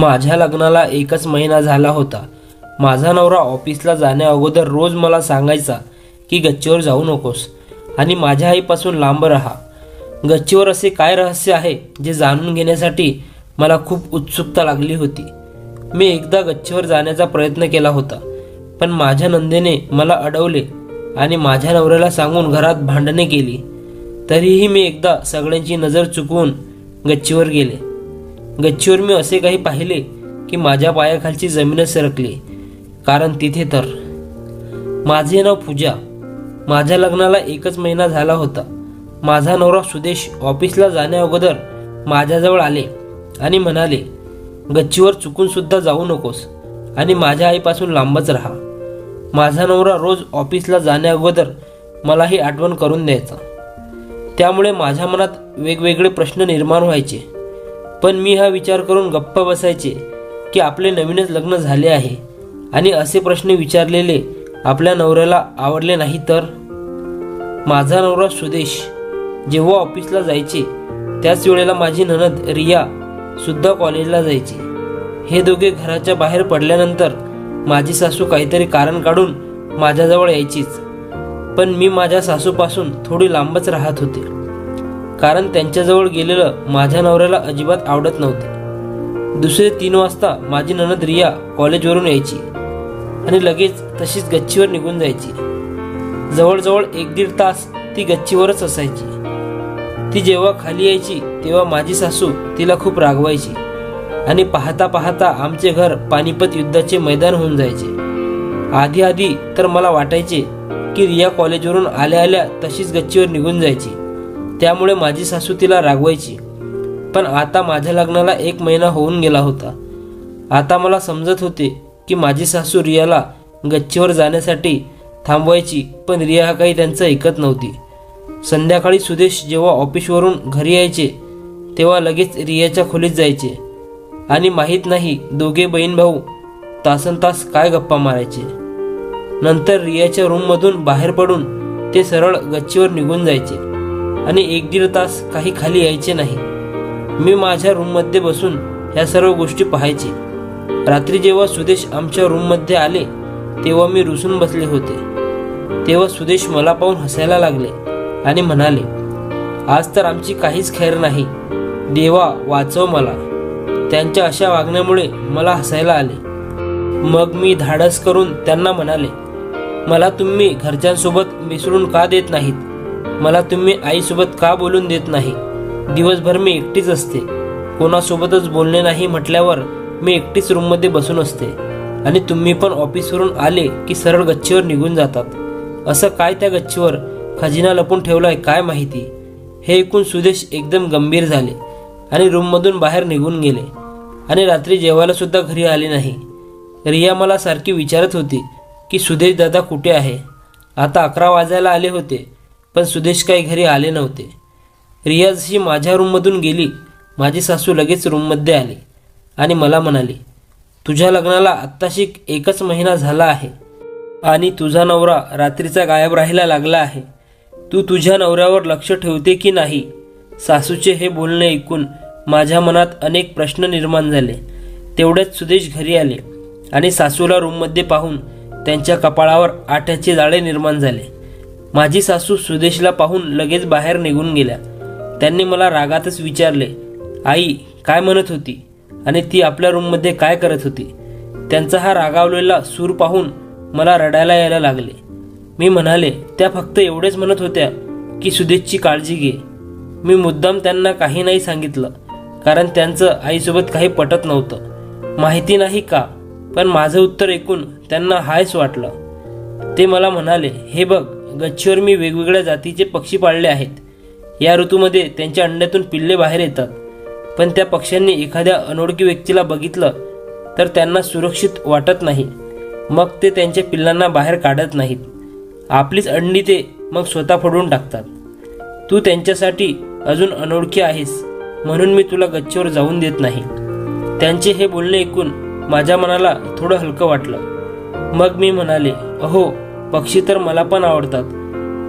माझ्या लग्नाला एकच महिना झाला होता. माझा नवरा ऑफिसला जाण्या अगोदर रोज मला सांगायचा की गच्चीवर जाऊ नकोस आणि माझ्या आईपासून लांब राहा. गच्चीवर असे काय रहस्य आहे जे जाणून घेण्यासाठी मला खूप उत्सुकता लागली होती. मी एकदा गच्चीवर जाण्याचा प्रयत्न केला होता पण माझ्या नंदेने मला अडवले आणि माझ्या नवऱ्याला सांगून घरात भांडणे केली. तरीही मी एकदा सगळ्यांची नजर चुकवून गच्चीवर गेले. गच्चीवर मी असे काही पाहिले की माझ्या पायाखालची जमीनच सरकली. कारण तिथे तर. माझे नाव पूजा. माझ्या लग्नाला एकच महिना झाला होता. माझा नवरा सुदेश ऑफिसला जाण्या अगोदर माझ्याजवळ आले आणि म्हणाले गच्चीवर चुकून सुद्धा जाऊ नकोस आणि माझ्या आईपासून लांबच राहा. माझा नवरा रोज ऑफिसला जाण्या अगोदर मला ही आठवण करून द्यायचा. त्यामुळे माझ्या मनात वेगवेगळे प्रश्न निर्माण व्हायचे. पण मी हा विचार करून गप्पा बसायचे की आपले नवीनच लग्न झाले आहे. आणि असे प्रश्न विचारलेले आपल्या नवऱ्याला आवडले नाही तर? माझा नवरा सुदेश जेव्हा ऑफिसला जायचे त्याच वेळेला माझी ननद रिया सुद्धा कॉलेजला जायची. हे दोघे घराच्या बाहेर पडल्यानंतर माझी सासू काहीतरी कारण काढून माझ्याजवळ यायचीच. पण मी माझ्या सासूपासून थोडी लांबच राहत होते. कारण त्यांच्याजवळ गेलेलं माझ्या नवऱ्याला अजिबात आवडत नव्हते. दुसरे तीन वाजता माझी ननद रिया कॉलेजवरून यायची आणि लगेच तशीच गच्चीवर निघून जायची. जवळजवळ एक दीड तास ती गच्चीवरच असायची. ती जेव्हा खाली यायची तेव्हा माझी सासू तिला खूप रागवायची आणि पाहता पाहता आमचे घर पानिपत युद्धाचे मैदान होऊन जायचे. आधी आधी तर मला वाटायचे की रिया कॉलेजवरून आल्या आल्या तशीच गच्चीवर निघून जायची. त्यामुळे माझी सासू तिला रागवायची. पण आता माझ्या लग्नाला एक महिना होऊन गेला होता. आता मला समजत होते की माझी सासू रियाला गच्चीवर जाण्यासाठी थांबवायची पण रिया हा काही त्यांचं ऐकत नव्हती. संध्याकाळी सुदेश जेव्हा ऑफिसवरून घरी यायचे तेव्हा लगेच रियाच्या खोलीत जायचे. आणि माहीत नाही दोघे बहीण भाऊ तासन तास काय गप्पा मारायचे. नंतर रियाच्या रूममधून बाहेर पडून ते सरळ गच्चीवर निघून जायचे. आणि एक दीड तास काही खाली यायचे नाही. मी माझ्या रूममध्ये बसून ह्या सर्व गोष्टी पाहायचे. रात्री जेव्हा सुदेश आमच्या रूममध्ये आले तेव्हा मी रुसून बसले होते. तेव्हा सुदेश मला पाहून हसायला लागले आणि म्हणाले आज तर आमची काहीच खैर नाही. देवा वाचव मला. त्यांच्या अशा वागण्यामुळे मला हसायला आले. मग मी धाडस करून त्यांना म्हणाले मला तुम्ही घरच्यांसोबत मिसळून का देत नाहीत? मला तुम्ही आईसोबत का बोलून देत नाही? दिवसभर मी एकटीच असते. कोणासोबतच बोलणे नाही म्हटल्यावर मी एकटीच रूममध्ये बसून असते. आणि तुम्ही पण ऑफिसवरून आले की सरळ गच्चीवर निघून जातात. असं काय त्या गच्चीवर खजिना लपून ठेवलाय काय माहिती? हे ऐकून सुदेश एकदम गंभीर झाले आणि रूममधून बाहेर निघून गेले. आणि रात्री जेवायला सुद्धा घरी आले नाही. रिया मला सारखी विचारत होती की सुदेश दादा कुठे आहे? आता अकरा वाजायला आले होते. पण सुदेश काही घरी आले नव्हते. रियाज ही माझ्या रूममधून गेली. माझी सासू लगेच रूममध्ये आली आणि मला म्हणाली तुझ्या लग्नाला आत्ताशी एकच महिना झाला आहे आणि तुझा नवरा रात्रीचा गायब राहायला लागला आहे. तू तुझ्या नवऱ्यावर लक्ष ठेवते की नाही? सासूचे हे बोलणे ऐकून माझ्या मनात अनेक प्रश्न निर्माण झाले. तेवढ्यात सुदेश घरी आले आणि सासूला रूममध्ये पाहून त्यांच्या कपाळावर आठ्याचे जाळे निर्माण झाले. माझी सासू सुदेशला पाहून लगेच बाहेर निघून गेल्या. त्यांनी मला रागातच विचारले आई काय म्हणत होती? आणि ती आपल्या रूममध्ये काय करत होती? त्यांचा हा रागावलेला सूर पाहून मला रडायला यायला लागले. मी म्हणाले त्या फक्त एवढेच म्हणत होत्या की सुदेशची काळजी घे. मी मुद्दाम त्यांना काही नाही सांगितलं कारण त्यांचं आईसोबत काही पटत नव्हतं. माहिती नाही का पण माझं उत्तर ऐकून त्यांना हायच वाटलं. ते मला म्हणाले हे बघ गच्चीवर मी वेगवेगळ्या जातीचे पक्षी पाळले आहेत. या ऋतूमध्ये त्यांच्या अंड्यातून पिल्ले बाहेर येतात. पण त्या पक्ष्यांनी एखाद्या अनोळखी व्यक्तीला बघितलं तर त्यांना सुरक्षित वाटत नाही. मग ते त्यांच्या पिल्लांना बाहेर काढत नाहीत. आपलीच अंडी ते मग स्वतः फोडून टाकतात. तू त्यांच्यासाठी अजून अनोळखी आहेस म्हणून मी तुला गच्चीवर जाऊन देत नाही. त्यांचे हे बोलणे ऐकून माझ्या मनाला थोडं हलकं वाटलं. मग मी म्हणाले अहो पक्षी तर मला पण आवडतात.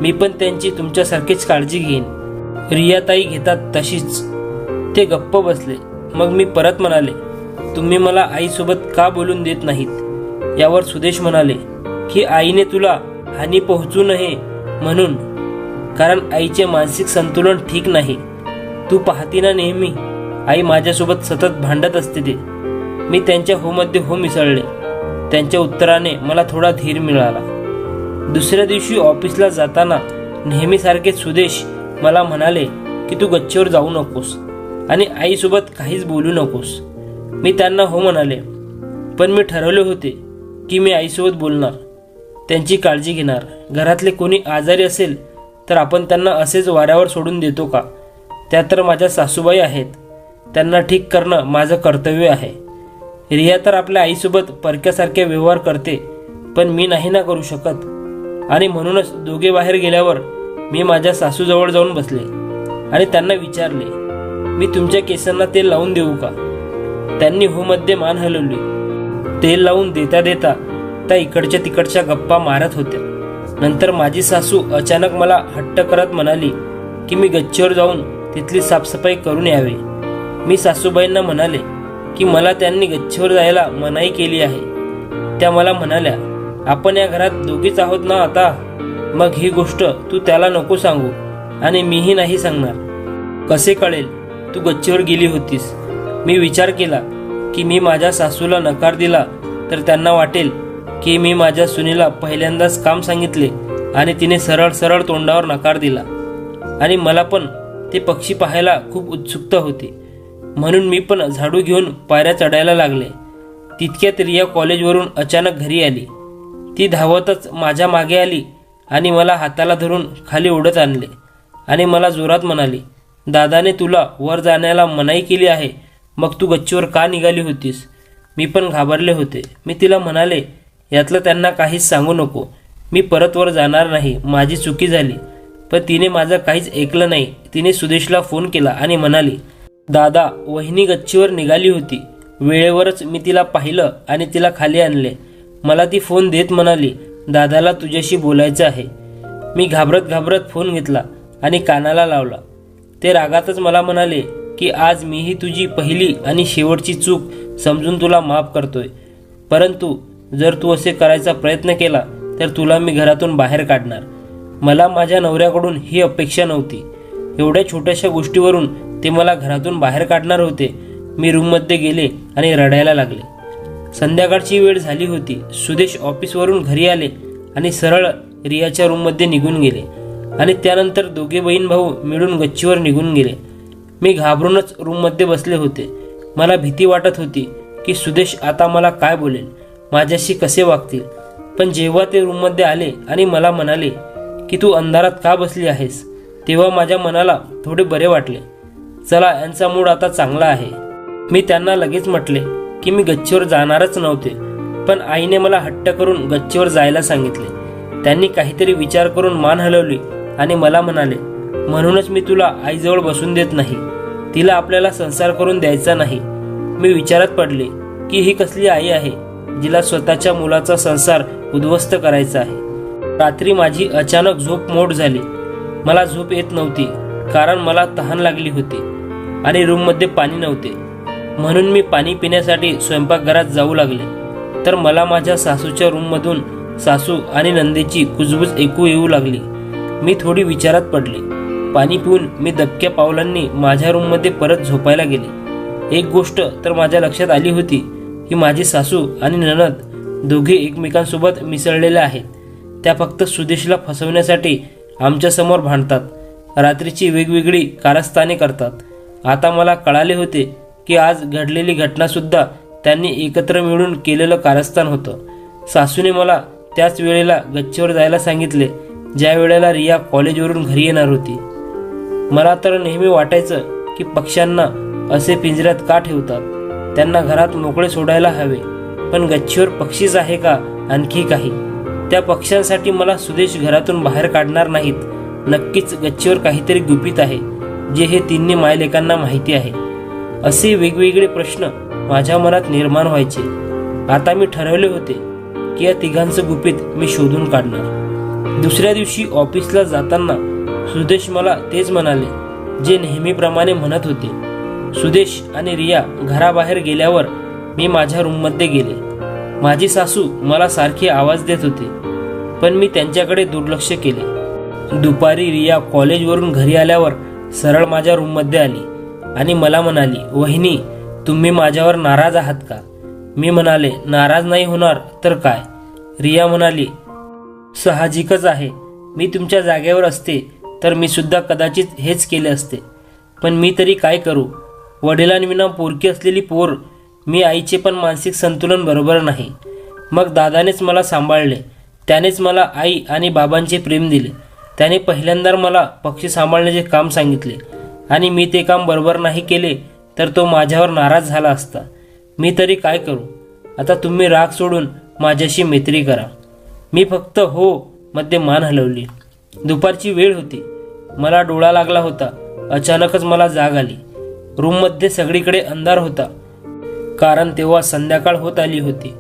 मी पण त्यांची तुमच्यासारखीच काळजी घेईन. रियाताई घेतात तशीच. ते गप्प बसले. मग मी परत म्हणाले तुम्ही मला आईसोबत का बोलून देत नाहीत? यावर सुदेश म्हणाले की आईने तुला हानी पोहोचू नये म्हणून. कारण आईचे मानसिक संतुलन ठीक नाही. तू पाहती ना नेहमी. आई माझ्यासोबत सतत भांडत असते ते. मी त्यांच्या होमध्ये हो मिसळले. त्यांच्या उत्तराने मला थोडा धीर मिळाला. दुसऱ्या दिवशी ऑफिसला जाताना नेहमीसारखे सुदेश मला म्हणाले की तू गच्चीवर जाऊ नकोस आणि आईसोबत काहीच बोलू नकोस. मी त्यांना हो म्हणाले. पण मी ठरवले होते की मी आईसोबत बोलणार. त्यांची काळजी घेणार. घरातले कोणी आजारी असेल तर आपण त्यांना असेच वाऱ्यावर सोडून देतो का? त्या तर माझ्या सासूबाई आहेत. त्यांना ठीक करणं माझं कर्तव्य आहे. रिया तर आपल्या आईसोबत परक्यासारखे व्यवहार करते पण मी नाही ना करू शकत. आणि म्हणूनच दोघे बाहेर गेल्यावर मी माझ्या सासूजवळ जाऊन बसले आणि त्यांना विचारले मी तुमच्या केसांना तेल लावून देऊ का? त्यांनी होमध्ये मान हलवली. तेल लावून देता देता त्या इकडच्या तिकडच्या गप्पा मारत होत्या. नंतर माझी सासू अचानक मला हट्ट करत म्हणाली की मी गच्चीवर जाऊन तिथली साफसफाई करून यावे. मी सासूबाईंना म्हणाले की मला त्यांनी गच्चीवर जायला मनाई केली आहे. त्या मला म्हणाल्या आपण या घरात दोघीच आहोत ना आता? मग ही गोष्ट तू त्याला नको सांगू आणि मीही नाही सांगणार. कसे कळेल? तू गच्चीवर गेली होतीस. मी विचार केला की मी माझ्या सासूला नकार दिला तर त्यांना वाटेल की मी माझ्या सुनीला पहिल्यांदाच काम सांगितले आणि तिने सरळ सरळ तोंडावर नकार दिला. आणि मला पण ते पक्षी पाहायला खूप उत्सुकता होती. म्हणून मी पण झाडू घेऊन पायऱ्या चढायला लागले. तितक्यात रिया कॉलेजवरून अचानक घरी आली. ती धावतच माझ्या मागे आली आणि मला हाताला धरून खाली ओढत आणले आणि मला जोरात म्हणाली दादाने तुला वर जाण्याला मनाई केली आहे. मग तू गच्चीवर का निघाली होतीस? मी पण घाबरले होते. मी तिला म्हणाले यातलं त्यांना काहीच सांगू नको. मी परत वर जाणार नाही. माझी चुकी झाली पण तिने माझं काहीच ऐकलं नाही. तिने सुदेशला फोन केला आणि म्हणाली दादा वहिनी गच्चीवर निघाली होती. वेळेवरच मी तिला पाहिलं आणि तिला खाली आणले. मला ती फोन देत म्हणाली दादाला तुझ्याशी बोलायचं आहे. मी घाबरत घाबरत फोन घेतला आणि कानाला लावला. ते रागातच मला म्हणाले की आज मीही तुझी पहिली आणि शेवटची चूक समजून तुला माफ करतोय. परंतु जर तू असे करायचा प्रयत्न केला तर तुला मी घरातून बाहेर काढणार. मला माझ्या नवऱ्याकडून ही अपेक्षा नव्हती. एवढ्या छोट्याशा गोष्टीवरून ते मला घरातून बाहेर काढणार होते. मी रूममध्ये गेले आणि रडायला लागले. संध्याकाळची वेळ झाली होती. सुदेश ऑफिसवरून घरी आले आणि सरळ रियाच्या रूममध्ये निघून गेले. आणि त्यानंतर दोघे बहीण भाऊ मिळून गच्चीवर निघून गेले. मी घाबरूनच रूममध्ये बसले होते. मला भीती वाटत होती की सुदेश आता मला काय बोलेल? माझ्याशी कसे वागतील? पण जेव्हा ते रूममध्ये आले आणि मला म्हणाले की तू अंधारात का बसली आहेस? तेव्हा माझ्या मनाला थोडे बरे वाटले. चला यांचा मूड आता चांगला आहे. मी त्यांना लगेच म्हटले की मी गच्चीवर जाणारच नव्हते पण आईने मला हट्ट करून गच्चीवर जायला सांगितले. त्यांनी काहीतरी विचार करून मान हलवली आणि मला म्हणाले म्हणूनच मी तुला आईजवळ बसून देत नाही. तिला आपल्याला संसार करून द्यायचा नाही. मी विचारात पडले की ही कसली आई आहे जिला स्वतःच्या मुलाचा संसार उद्ध्वस्त करायचा आहे? रात्री माझी अचानक झोप मोड झाली. मला झोप येत नव्हती कारण मला तहान लागली होती आणि रूममध्ये पाणी नव्हते. म्हणून मी पाणी पिण्यासाठी स्वयंपाकघरात जाऊ लागले. तर मला माझ्या सासूच्या रूममधून सासू आणि नंदेची कुजबुज ऐकू येऊ लागली. मी थोडी विचारात पडले. पाणी पिऊन मी दबक्या पावलांनी माझ्या रूममध्ये परत झोपायला गेले. एक गोष्ट तर माझ्या लक्षात आली होती की माझी सासू आणि ननद दोघे एकमेकांसोबत मिसळलेल्या आहेत. त्या फक्त सुदेशला फसवण्यासाठी आमच्यासमोर भांडतात. रात्रीची वेगवेगळी कारस्थाने करतात. आता मला कळाले होते की आज घडलेली घटनासुद्धा त्यांनी एकत्र मिळून केलेलं कारस्थान होतं. सासूने मला त्याच वेळेला गच्चीवर जायला सांगितले ज्या वेळेला रिया कॉलेजवरून घरी येणार होती. मला तर नेहमी वाटायचं की पक्ष्यांना असे पिंजऱ्यात का ठेवतात? त्यांना घरात मोकळे सोडायला हवे. पण गच्चीवर पक्षीच आहे का? आणखी काही. त्या पक्ष्यांसाठी मला सुदेश घरातून बाहेर काढणार नाहीत. नक्कीच गच्चीवर काहीतरी गुपित आहे जे हे तिन्ही मायलेकांना माहिती आहे. असे वेगवेगळे प्रश्न माझ्या मनात निर्माण व्हायचे. आता मी ठरवले होते की या तिघांचं गुपित मी शोधून काढणार. दुसऱ्या दिवशी ऑफिसला जाताना सुदेश मला तेच म्हणाले जे नेहमीप्रमाणे म्हणत होते. सुदेश आणि रिया घराबाहेर गेल्यावर मी माझ्या रूममध्ये गेले. माझी सासू मला सारखी आवाज देत होते पण मी त्यांच्याकडे दुर्लक्ष केले. दुपारी रिया कॉलेजवरून घरी आल्यावर सरळ माझ्या रूममध्ये आली. आणि मला म्हणाली वहिनी तुम्ही माझ्यावर नाराज आहात का? मी म्हणाले नाराज नाही होणार तर काय? रिया म्हणाली साहजिकच आहे. मी तुमच्या जागेवर असते तर मी सुद्धा कदाचित हेच केले असते. पण मी तरी काय करू? वडिलांविना पोरकी असलेली पोर मी आईचे पण मानसिक संतुलन बरोबर नाही. मग दादानेच मला सांभाळले. त्यानेच मला आई आणि बाबांचे प्रेम दिले. त्याने पहिल्यांदा मला पक्षी सांभाळण्याचे काम सांगितले. आणि मी ते काम बरोबर नाही केले तर तो माझ्यावर नाराज झाला असता. मी तरी काय करू? आता तुम्ही राग सोडून माझ्याशी मैत्री करा. मी फक्त हो मध्ये मान हलवली. दुपारची वेळ होती. मला डोळा लागला होता. अचानकच मला जाग आली. रूममध्ये सगळीकडे अंधार होता. कारण तेव्हा संध्याकाळ होत आली होती.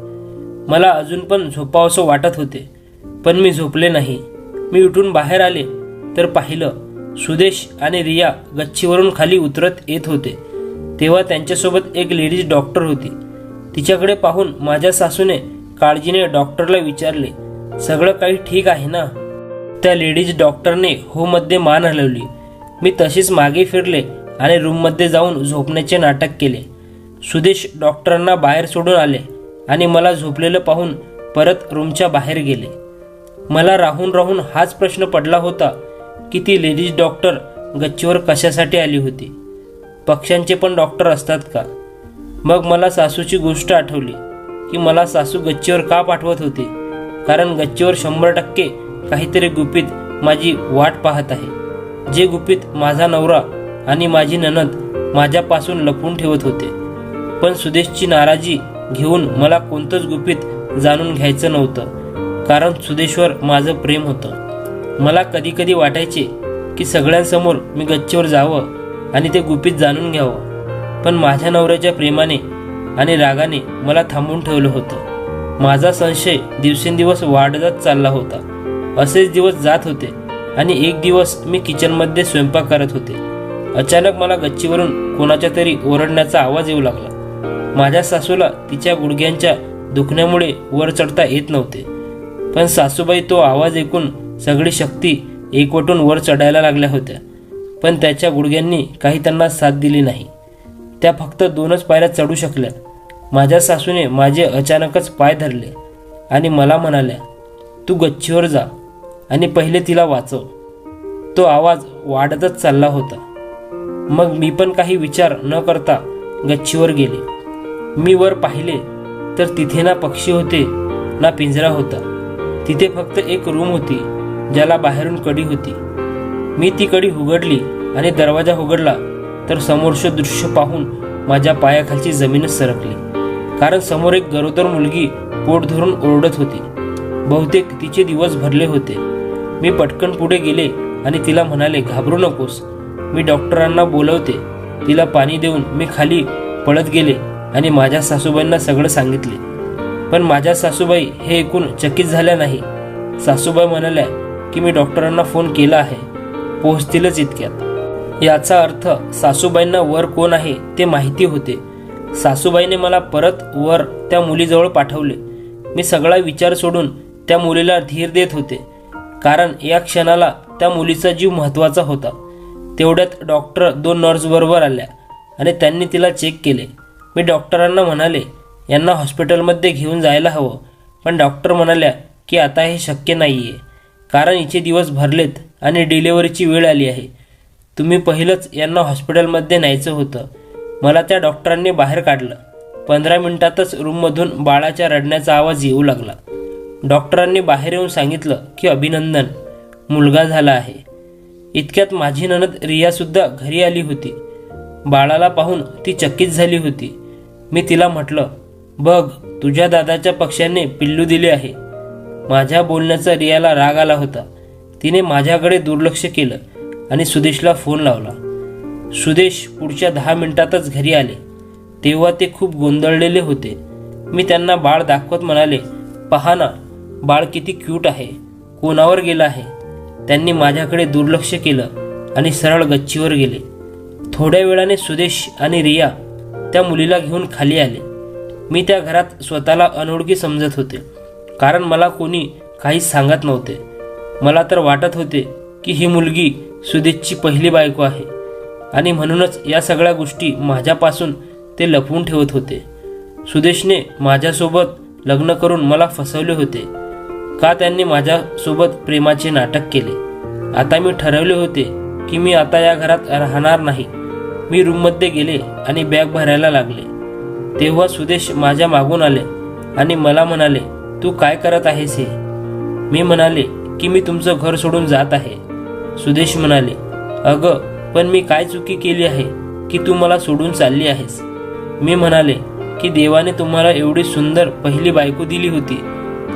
मला अजून पण झोपावंसं वाटत होते. पण मी झोपले नाही. मी उठून बाहेर आले तर पाहिलं सुदेश आणि रिया गच्चीवरून खाली उतरत येत होते. तेव्हा त्यांच्यासोबत एक लेडीज डॉक्टर होती. तिच्याकडे पाहून माझ्या सासूने काळजीने डॉक्टरला विचारले सगळं काही ठीक आहे ना? त्या लेडीज डॉक्टरने होमध्ये मान हलवली. मी तशीच मागे फिरले आणि रूममध्ये जाऊन झोपण्याचे नाटक केले. सुदेश डॉक्टरांना बाहेर सोडून आले आणि मला झोपलेलं पाहून परत रूमच्या बाहेर गेले. मला राहून राहून हाच प्रश्न पडला होता की ती लेडीज डॉक्टर गच्चीवर कशासाठी आली होती? पक्ष्यांचे पण डॉक्टर असतात का? मग मला सासूची गोष्ट आठवली की मला सासू गच्चीवर का पाठवत होती? कारण गच्चीवर शंभर टक्के काहीतरी गुपित माझी वाट पाहत आहे. जे गुपित माझा नवरा आणि माझी ननद माझ्यापासून लपून ठेवत होते. पण सुदेशची नाराजी घेऊन मला कोणतंच गुपित जाणून घ्यायचं नव्हतं. कारण सुदेशवर माझं प्रेम होतं. मला कधी कधी वाटायचे की सगळ्यांसमोर मी गच्चीवर जावं आणि ते गुपित जाणून घ्यावं. पण माझ्या नवऱ्याच्या प्रेमाने आणि रागाने मला थांबून ठेवलं होतं. माझा संशय दिवसेंदिवस वाढतच चालला होता. असेच दिवस जात होते आणि एक दिवस मी किचनमध्ये स्वयंपाक करत होते. अचानक मला गच्चीवरून कोणाच्या तरी ओरडण्याचा आवाज येऊ लागला. माझ्या सासूला तिच्या गुडघ्यांच्या दुखण्यामुळे वर चढता येत नव्हते. पण सासूबाई तो आवाज ऐकून सगळी शक्ती एकवटून वर चढायला लागल्या होत्या. पण त्याच्या गुडघ्यांनी काही त्यांना साथ दिली नाही. त्या फक्त दोनच पायऱ्या चढू शकल्या. माझ्या सासूने माझे अचानकच पाय धरले आणि मला म्हणाल्या तू गच्चीवर जा आणि पहिले तिला वाचव. तो आवाज वाढतच चालला होता. मग मी पण काही विचार न करता गच्चीवर गेले. मी वर पाहिले तर तिथे ना पक्षी होते ना पिंजरा होता. तिथे फक्त एक रूम होती. ज्याला बाहेरून कडी होती. मी ती कडी उघडली आणि दरवाजा उघडला तर समोरचं दृश्य पाहून माझ्या पायाखालची जमीनच सरकली. कारण समोर एक गरोदर मुलगी पोट धरून ओरडत होती. बहुतेक तिचे दिवस भरले होते. मी पटकन पुढे गेले आणि तिला म्हणाले घाबरू नकोस. मी डॉक्टरांना बोलवते. तिला पाणी देऊन मी खाली पळत गेले आणि माझ्या सासूबाईंना सगळं सांगितले. पण माझ्या सासूबाई हे ऐकून चकित झाल्या नाही. सासूबाई म्हणाल्या की मी डॉक्टरांना फोन केला आहे. पोहोचतीलच इतक्यात. याचा अर्थ सासूबाईंना वर कोण आहे ते माहिती होते. सासूबाईने मला परत वर त्या मुलीजवळ पाठवले. मी सगळा विचार सोडून त्या मुलीला धीर देत होते. कारण या क्षणाला त्या मुलीचा जीव महत्त्वाचा होता. तेवढ्यात डॉक्टर दोन नर्सबरोबर आल्या आणि त्यांनी तिला चेक केले. मी डॉक्टरांना म्हणाले यांना हॉस्पिटलमध्ये घेऊन जायला हवं. पण डॉक्टर म्हणाल्या की आता हे शक्य नाही आहे कारण हिचे दिवस भरलेत आणि डिलेवरीची वेळ आली आहे. तुम्ही पहिलंच यांना हॉस्पिटलमध्ये न्यायचं होतं. मला त्या डॉक्टरांनी बाहेर काढलं. पंधरा मिनिटातच रूममधून बाळाच्या रडण्याचा आवाज येऊ लागला. डॉक्टरांनी बाहेर येऊन सांगितलं की अभिनंदन मुलगा झाला आहे. इतक्यात माझी ननद रियासुद्धा घरी आली होती. बाळाला पाहून ती चकित झाली होती. मी तिला म्हटलं बघ तुझ्या दादाच्या पक्ष्याने पिल्लू दिले आहे. माझ्या बोलण्याचा रियाला राग आला होता. तिने माझ्याकडे दुर्लक्ष केलं आणि सुदेशला फोन लावला. सुदेश पुढच्या दहा मिनिटातच घरी आले. तेव्हा ते खूप गोंधळलेले होते. मी त्यांना बाळ दाखवत म्हणाले पहा ना बाळ किती क्यूट आहे. कोणावर गेलं आहे? त्यांनी माझ्याकडे दुर्लक्ष केलं आणि सरळ गच्चीवर गेले. थोड्या वेळाने सुदेश आणि रिया त्या मुलीला घेऊन खाली आले. मी त्या घरात स्वतःला अनोळखी समजत होते. कारण मला कोणी काहीच सांगत नव्हते. मला तर वाटत होते की ही मुलगी सुदेशची पहिली बायको आहे. आणि म्हणूनच या सगळ्या गोष्टी माझ्यापासून ते लपवून ठेवत होते. सुदेशने माझ्यासोबत लग्न करून मला फसवले होते. का त्यांनी माझ्यासोबत प्रेमाचे नाटक केले? आता मी ठरवले होते की मी आता या घरात राहणार नाही. मी रूममध्ये गेले आणि बॅग भरायला लागले. तेव्हा सुदेश माझ्या मागून आले आणि मला म्हणाले तू काय करत आहेस हे? मी म्हणाले की मी तुमचं घर सोडून जात आहे. सुदेश म्हणाले अगं पण मी काय चुकी केली आहे की तू मला सोडून चालली आहेस? मी म्हणाले की देवाने तुम्हाला एवढी सुंदर पहिली बायको दिली होती.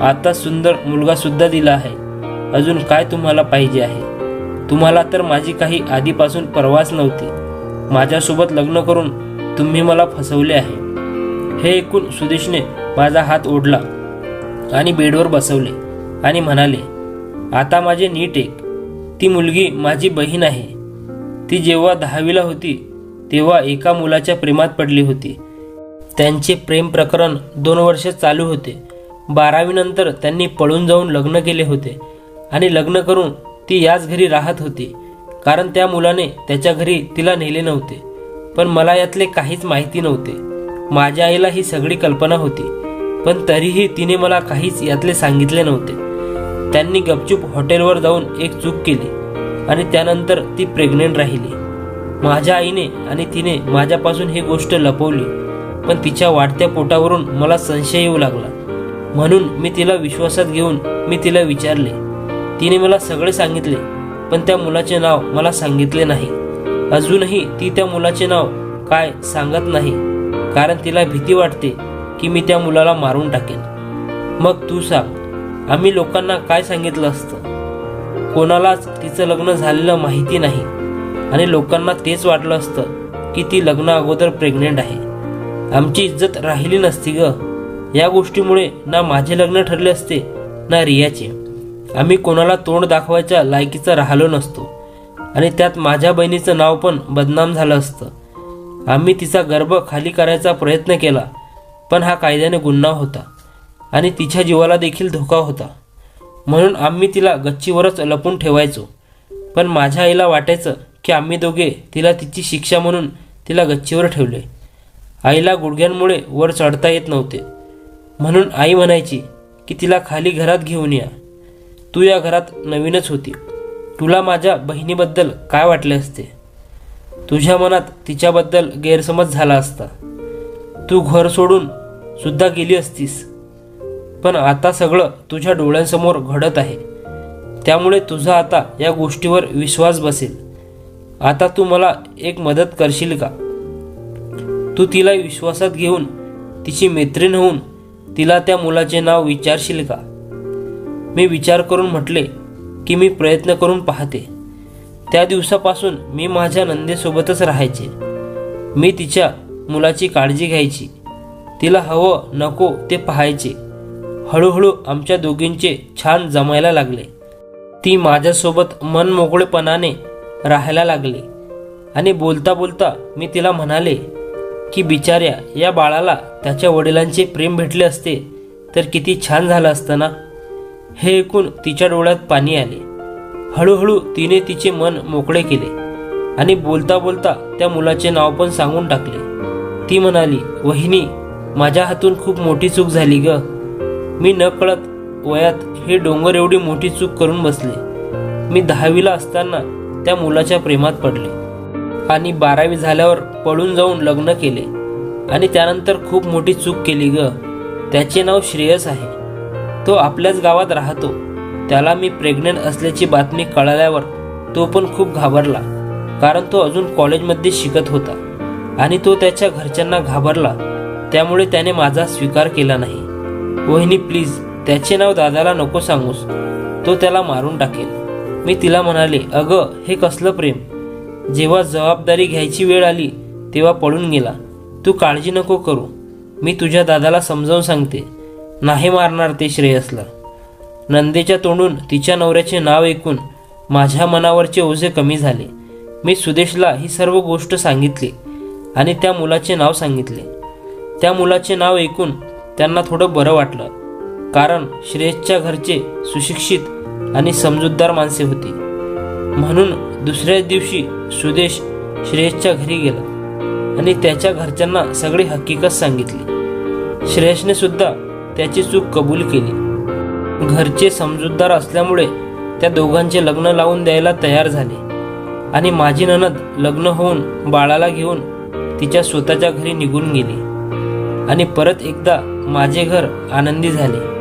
आता सुंदर मुलगा सुद्धा दिला आहे. अजून काय तुम्हाला पाहिजे आहे? तुम्हाला तर माझी काही आधीपासून परवाच नव्हती. माझ्यासोबत लग्न करून तुम्ही मला फसवले आहे. हे ऐकून सुदेशने माझा हात ओढला. आणि बेडवर बसवले आणि म्हणाले आता माझे नीट एक. ती मुलगी माझी बहीण आहे. ती जेव्हा दहावीला होती तेव्हा एका मुलाच्या प्रेमात पडली होती. त्यांचे प्रेम प्रकरण दोन वर्ष चालू होते. बारावीनंतर त्यांनी पळून जाऊन लग्न केले होते आणि लग्न करून ती याच घरी राहत होती कारण त्या मुलाने त्याच्या घरी तिला नेले नव्हते. पण मला यातले काहीच माहिती नव्हते. माझ्या आईला ही सगळी कल्पना होती. पण तरीही तिने मला काहीच यातले सांगितले नव्हते. त्यांनी गपचूप हॉटेलवर जाऊन एक चूक केली आणि त्यानंतर ती प्रेग्नेंट राहिली. माझ्या आईने आणि तिने माझ्यापासून ही गोष्ट लपवली पण तिच्या वाढत्या पोटावरून मला संशय येऊ लागला. म्हणून मी तिला विश्वासात घेऊन मी तिला विचारले. तिने मला सगळे सांगितले पण त्या मुलाचे नाव मला सांगितले नाही. अजूनही ती त्या मुलाचे नाव काय सांगत नाही कारण तिला भीती वाटते की मी त्या मुलाला मारून टाकेन. मग तू सांग आम्ही लोकांना काय सांगितलं असतं? कोणालाच तिचं लग्न झालेलं माहिती नाही. आणि लोकांना तेच वाटलं असतं की ती लग्न अगोदर प्रेग्नेंट आहे. आमची इज्जत राहिली नसती ग. या गोष्टीमुळे ना माझे लग्न ठरले असते ना रियाचे. आम्ही कोणाला तोंड दाखवायच्या लायकीचं राहिलो नसतो. आणि त्यात माझ्या बहिणीचं नाव पण बदनाम झालं असतं. आम्ही तिचा गर्भ खाली करायचा प्रयत्न केला पण हा कायद्याने गुन्हा होता आणि तिच्या जीवाला देखील धोका होता. म्हणून आम्ही तिला गच्चीवरच लपून ठेवायचो. पण माझ्या आईला वाटायचं की आम्ही दोघे तिला तिची शिक्षा म्हणून तिला गच्चीवर ठेवले. आईला गुडघ्यांमुळे वर चढता येत नव्हते. म्हणून आई म्हणायची की तिला खाली घरात घेऊन या. तू या घरात नवीनच होती. तुला माझ्या बहिणीबद्दल काय वाटले असते? तुझ्या मनात तिच्याबद्दल गैरसमज झाला असता. तू घर सोडून सुद्धा गेली असतीस. पण आता सगळं तुझ्या डोळ्यांसमोर घडत आहे. त्यामुळे तुझा आता या गोष्टीवर विश्वास बसेल. आता तू मला एक मदत करशील का? तू तिला विश्वासात घेऊन तिची मैत्रीण होऊन तिला त्या मुलाचे नाव विचारशील का? मी विचार करून म्हटले की मी प्रयत्न करून पाहते. त्या दिवसापासून मी माझ्या नंदेसोबतच राहायचे. मी तिच्या मुलाची काळजी घ्यायची. तिला हवं नको ते पाहायचे. हळूहळू आमच्या दोघींचे छान जमायला लागले. ती माझ्यासोबत मन मोकळेपणाने राहायला लागली. आणि बोलता बोलता मी तिला म्हणाले की बिचाऱ्या या बाळाला त्याच्या वडिलांचे प्रेम भेटले असते तर किती छान झालं असतं ना? हे ऐकून तिच्या डोळ्यात पाणी आले. हळूहळू तिने तिचे मन मोकळे केले आणि बोलता बोलता त्या मुलाचे नाव पण सांगून टाकले. ती म्हणाली वहिनी माझ्या हातून खूप मोठी चूक झाली ग. मी न कळत वयात हे डोंगर एवढी मोठी चूक करून बसले. मी दहावीला असताना त्या मुलाच्या प्रेमात पडले आणि बारावी झाल्यावर पळून जाऊन लग्न केले आणि त्यानंतर खूप मोठी चूक केली ग. त्याचे नाव श्रेयस आहे. तो आपल्याच गावात राहतो. त्याला मी प्रेग्नेंट असल्याची बातमी कळाल्यावर तो पण खूप घाबरला कारण तो अजून कॉलेजमध्ये शिकत होता. आणि तो त्याच्या घरच्यांना घाबरला. त्यामुळे त्याने माझा स्वीकार केला नाही. वहिनी प्लीज त्याचे नाव दादाला नको सांगूस. तो त्याला मारून टाकेल. मी तिला म्हणाले अगं हे कसलं प्रेम? जेव्हा जबाबदारी घ्यायची वेळ आली तेव्हा पळून गेला. तू काळजी नको करू. मी तुझ्या दादाला समजावून सांगते. नाही मारणार ते श्रेयसला. नंदेच्या तोंडून तिच्या नवऱ्याचे नाव ऐकून माझ्या मनावरचे ओझे कमी झाले. मी सुदेशला ही सर्व गोष्ट सांगितली. आणि त्या मुलाचे नाव सांगितले. त्या मुलाचे नाव ऐकून त्यांना थोडं बरं वाटलं कारण श्रेयसच्या घरचे सुशिक्षित आणि समजूतदार माणसे होती. म्हणून दुसऱ्याच दिवशी सुदेश श्रेयसच्या घरी गेला आणि त्याच्या घरच्यांना सगळी हकीकत सांगितली. श्रेयसने सुद्धा त्याची चूक कबूल केली. घरचे समजूतदार असल्यामुळे त्या दोघांचे लग्न लावून द्यायला तयार झाले आणि माझी ननद लग्न होऊन बाळाला घेऊन तिच्या स्वतःच्या घरी निघून गेली. आणि परत एकदा माझे घर आनंदी झाले.